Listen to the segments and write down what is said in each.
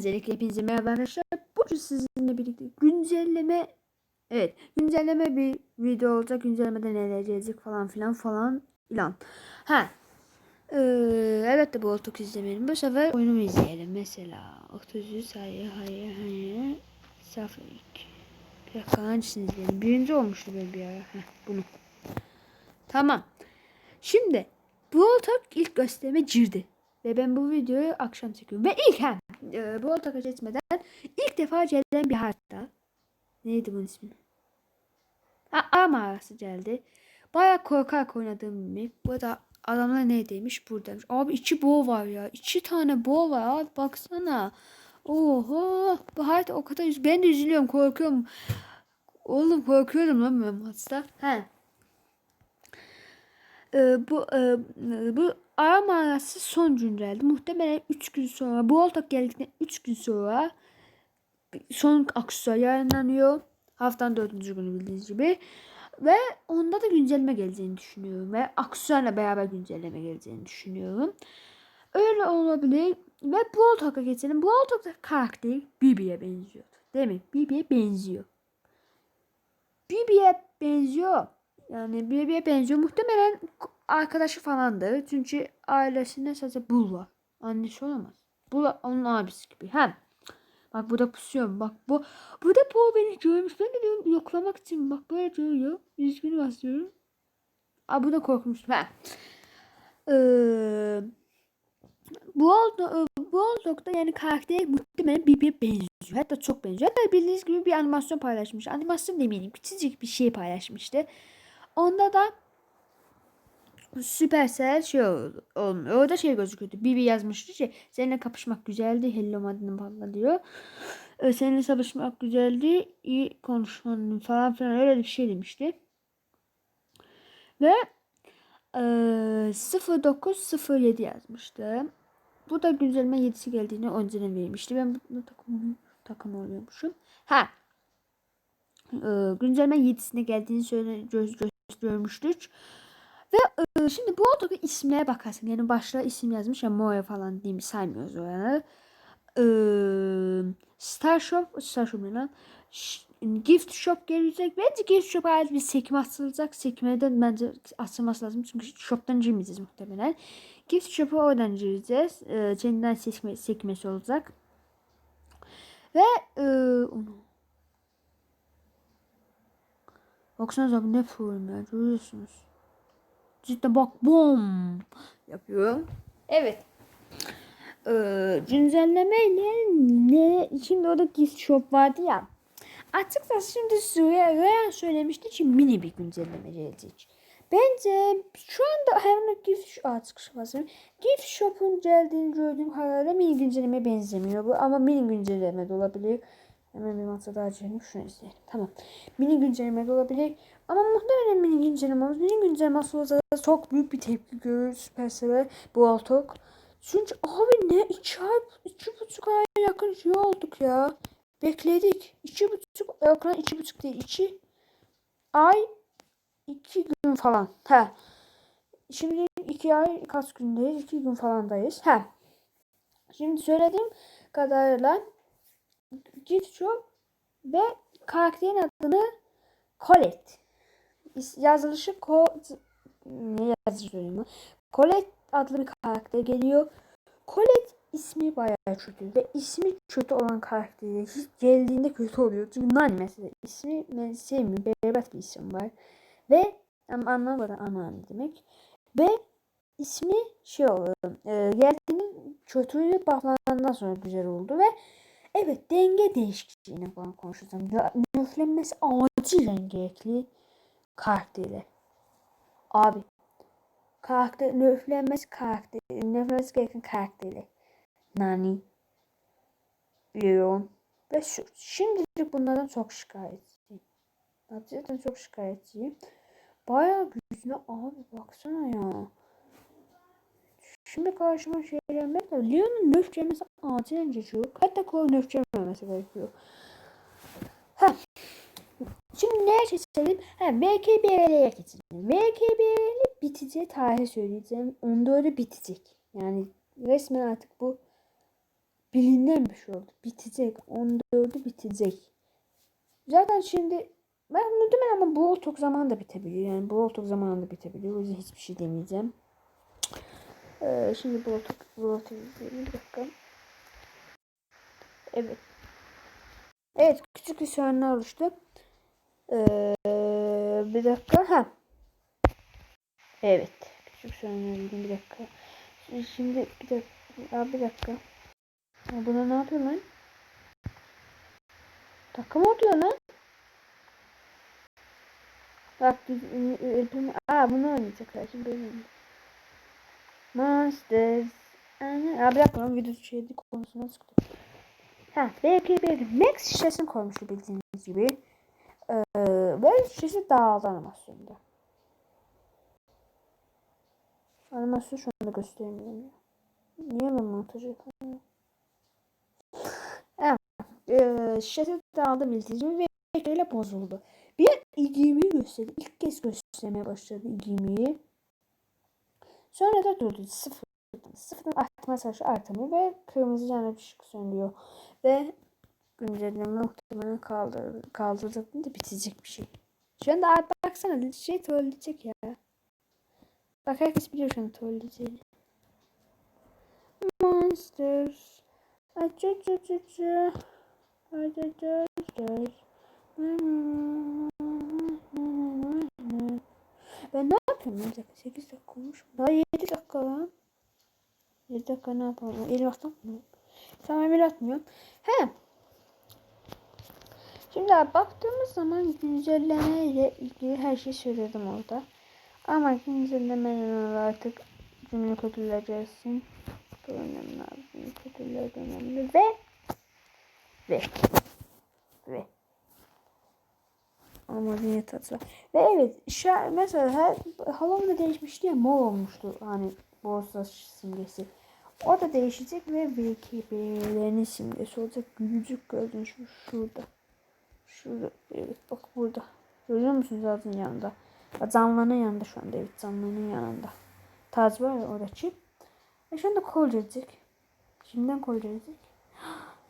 Öncelikle hepinize merhaba arkadaşlar. Bugün sizinle birlikte güncelleme Evet güncelleme bir video olacak. Güncellemede neler gelecek falan filan falan ilan. Ha. Ee, evet de bu otuk izlemeyelim. Bu sefer oyunumu izleyelim. Mesela 33 hayır hayır hayır. Safrik. Bir dakika hangisini izleyelim. Birinci olmuştu böyle bir ara. Heh, bunu. Tamam. Şimdi bu otak ilk gösterime girdi. Ve ben bu videoyu akşam çekiyorum. Ve ilk hem e, bu otaka geçmeden ilk defa gelen bir harita. Neydi bunun ismi? A mağarası geldi. Baya korkarak oynadığım bir map. Bu da adamlar neredeymiş? Buradaymış. Abi iki boğ var ya. iki tane boğ var abi baksana. Oho. Bu harita o kadar üz- Ben de üzülüyorum korkuyorum. Oğlum korkuyorum lan ben maçta. He. Ee, bu e, bu ara mağarası son güncelledi. Muhtemelen 3 gün sonra bu ortak geldikten 3 gün sonra son aksesuar yayınlanıyor. Haftanın 4. günü bildiğiniz gibi. Ve onda da güncelleme geleceğini düşünüyorum. Ve aksesuarla beraber güncelleme geleceğini düşünüyorum. Öyle olabilir. Ve bu ortaka geçelim. Bu ortakta karakter Bibi'ye benziyor. Değil mi? Bibi'ye benziyor. Bibi'ye benziyor. Yani Bibi'ye benziyor. Muhtemelen arkadaşı falandır. Çünkü ailesinde sadece Bul var. Annesi olamaz. Bul onun abisi gibi. Hem Bak burada pusuyorum. Bak bu burada bu beni görmüş. Ben de diyorum yoklamak için. Bak böyle görüyor. Üzgünü basıyorum. Aa bu da korkmuş. Ha. Ee, bu oldu bu oldukta yani karakter muhtemelen birbirine benziyor. Hatta çok benziyor. Hatta bildiğiniz gibi bir animasyon paylaşmış. Animasyon demeyelim. Küçücük bir şey paylaşmıştı. Onda da Supercell şey olmuyor. Orada şey gözüküyordu. Bibi yazmıştı şey. Seninle kapışmak güzeldi. Hello maddenin patla diyor. Ee, seninle savaşmak güzeldi. İyi konuşmanın falan filan öyle bir şey demişti. Ve e, 0907 yazmıştı. Bu da güncelleme 7'si geldiğini önceden vermişti. Ben bu takım, takım oluyormuşum. Ha. E, güncelleme 7'sine geldiğini söyle, göz, göstermiştik. Ve e, şimdi bu otoga isimlere bakarsın. Yani başta isim yazmış ya Moya falan diyeyim saymıyoruz o yani. E, Star Shop, Star Shop ne lan? Gift Shop gelecek. Bence Gift Shop'a ait bir sekme atılacak. Sekmeden bence atılması lazım. Çünkü shop'tan girmeyeceğiz muhtemelen. Gift Shop'a oradan gireceğiz. E, cennet sekme, sekmesi olacak. Ve e, Baksanıza ne form ya görüyorsunuz. Cidden bak bom yapıyorum. Evet. Ee, güncellemeyle ne şimdi orada gift shop vardı ya. Açıkçası şimdi Suya Ryan söylemişti ki mini bir güncelleme gelecek. Bence şu anda herhangi gift shop artık basıyorum. Gift shop'un geldiğini gördüğüm kadarıyla mini güncelleme benzemiyor bu ama mini güncelleme de olabilir. Hemen bir masa daha açalım. Şunu izleyelim. Tamam. Mini güncelleme de olabilir. Ama muhtemelen mini güncelleme olur. Mini güncellemesi olsa çok büyük bir tepki görür Supercell'e bu altok. Çünkü abi ne iki ay, iki buçuk ay yakın şey olduk ya. Bekledik. iki buçuk, yakın iki buçuk değil. iki ay, iki gün falan. Ha. Şimdi iki ay kaç gündeyiz? iki gün falandayız. Ha. Şimdi söylediğim kadarıyla Shop ve karakterin adını Colette. Yazılışı Ko ne yazılıyor Colette adlı bir karakter geliyor. Colette ismi bayağı kötü ve ismi kötü olan karakteri hiç geldiğinde kötü oluyor. Çünkü Nani mesela ismi ben sevmiyorum. Berbat bir isim var. Ve ama anlamadan anneanne demek. Ve ismi şey oldu. E, geldiğinde kötülüğü bufflandıktan sonra güzel oldu ve Evet denge değişikliğine falan konuşacağım. Nöflenmesi acilen gerekli karakteri. Abi karakter nöflenmesi karakter nöflenmesi gereken karakteri. Nani. Leon ve şu. Şimdilik bunlardan çok şikayetçiyim. Gerçekten çok şikayetçiyim. Bayağı güçlü abi baksana ya. Şimdi karşıma şey gelmek de Leon'un nöf gelmesi acilen geçiyor. Hatta Chloe nöf gelmemesi gerekiyor. Ha. Şimdi neye geçelim? Ha, VKBL'ye geçelim. VKBL bitecek tarih söyleyeceğim. Onda öyle bitecek. Yani resmen artık bu bilinen bir şey oldu. Bitecek. 14'ü bitecek. Zaten şimdi ben muhtemelen ama bu çok zaman da bitebilir. Yani bu çok zaman da bitebilir. O yüzden hiçbir şey demeyeceğim. Ee, şimdi bu otok, bu otok bir dakika. Evet. Evet küçük bir sorunlar oluştu. Ee, bir dakika. Ha. Evet. Küçük sorunlar oldu. Bir dakika. Şimdi bir dakika. Aa, bir dakika. Buna ne yapıyor lan? Takım oluyor lan. Bak. Aa bunu oynayacaklar şimdi böyle. Monsters. Bir dakika lan video şeydi konusuna sıktı. Ha belki bir Max şişesini koymuştu bildiğiniz gibi. Ee, ve şişesi dağıldı animasyonda. Animasyon şu anda gösteremiyorum. Niye ben montaj yapamıyorum? Evet. Ee, şişesi dağıldı bildiğiniz gibi ve bozuldu. Bir ilgimi gösterdi. İlk kez göstermeye başladı ilgimi. Sonra da durdu. Sıfır. Sıfırdan artma savaşı artamıyor ve kırmızı yanı bir ışık sönüyor. Ve güncelleme muhtemelen kaldır, kaldıracak da bitecek bir şey. Şu anda abi baksana şey trolleyecek ya. Bak herkes biliyor şu an trolleyeceğini. Monsters. Açıçıçıçı. Açıçıçıçı. Ben ne Bir dakika 8 dakika olmuş. Daha 7 dakika lan. 7 dakika ne yapalım? El atmıyorum. Tamam el atmıyorum. He. Şimdi abi baktığımız zaman güncelleme ile ilgili her şeyi söyledim orada. Ama güncellemeler artık cümle kötüler gelsin. Bu önemli abi. Cümle kötüler önemli. Ve ve ve ama tadı var. Ve evet şa mesela her Halloween'da değişmişti ya mor olmuştu hani borsa simgesi. O da değişecek ve VKB'lerin simgesi olacak. Gülücük gördün şu şurada. Şurada evet bak burada. Görüyor musunuz zaten yanında? Canlının yanında şu anda evet canlının yanında. Taz var ya orada çip. E şu anda kol gelecek. Şimdiden kol gelecek.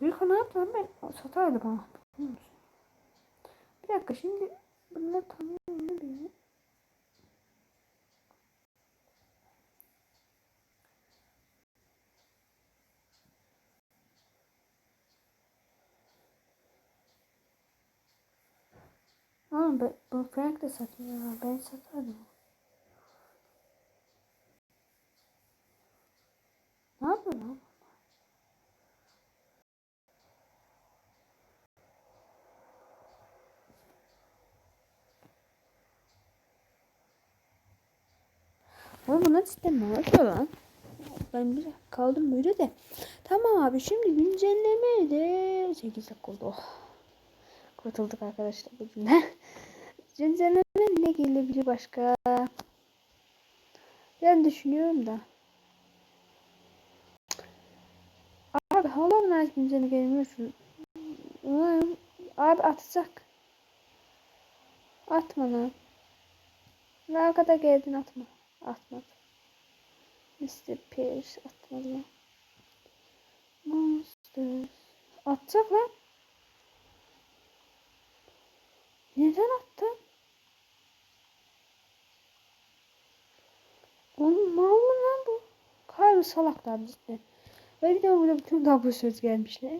Büyük ne yaptı ben satardı bana. Biliyor musun? Bir dakika şimdi bunları bileyim. Aa ben, bu Frank de satmıyor. Ben satardım. Ne yapıyor lan? Ama buna cidden ne lan? Ben bir kaldım böyle de. Tamam abi şimdi güncelleme de 8 dakika oldu. Oh. Kurtulduk arkadaşlar bugün. güncelleme ne gelebilir başka? Ben düşünüyorum da. Abi hala mı güncelleme gelmiyor şu? Abi atacak. Atma lan. Ne kadar geldin atma. Atmadı. Mr. Pierce atmadı. Monsters. Atacak lan. Neden attı? Oğlum mal mı lan bu? Harbi salaklar cidden. Ve bir de burada bütün double söz gelmişler.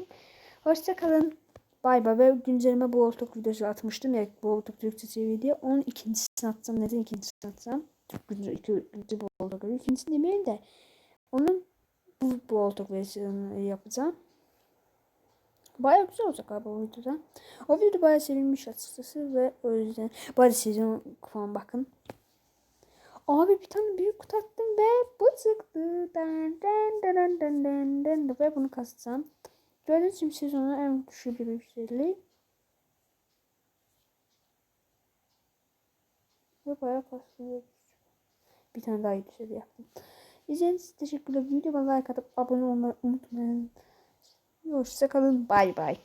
Hoşçakalın. Bay bay. Ve güncelleme bu ortak videosu atmıştım ya. Bu ortak Türkçe seviyede. Onun ikincisini atsam. Neden ikincisini atsam? Çok güzel. İkinci bu ortak. İkincisini demeyin de. Onun bu, bu ortak versiyonunu yapacağım. Baya güzel olacak abi o videoda. O videoda baya sevilmiş açıkçası ve o yüzden bari sezon falan bakın. Abi bir tane büyük kutu attım ve bu çıktı. Den, den, den, den, den, den, ve bunu kasacağım. Gördüğünüz gibi sezonun en düşük bir güzelliği. Ve bayağı kastım. Bir tane daha güzel yaptım. İzlediğiniz için teşekkürler. Videoma like atıp abone olmayı unutmayın. Hoşçakalın. Bay bay.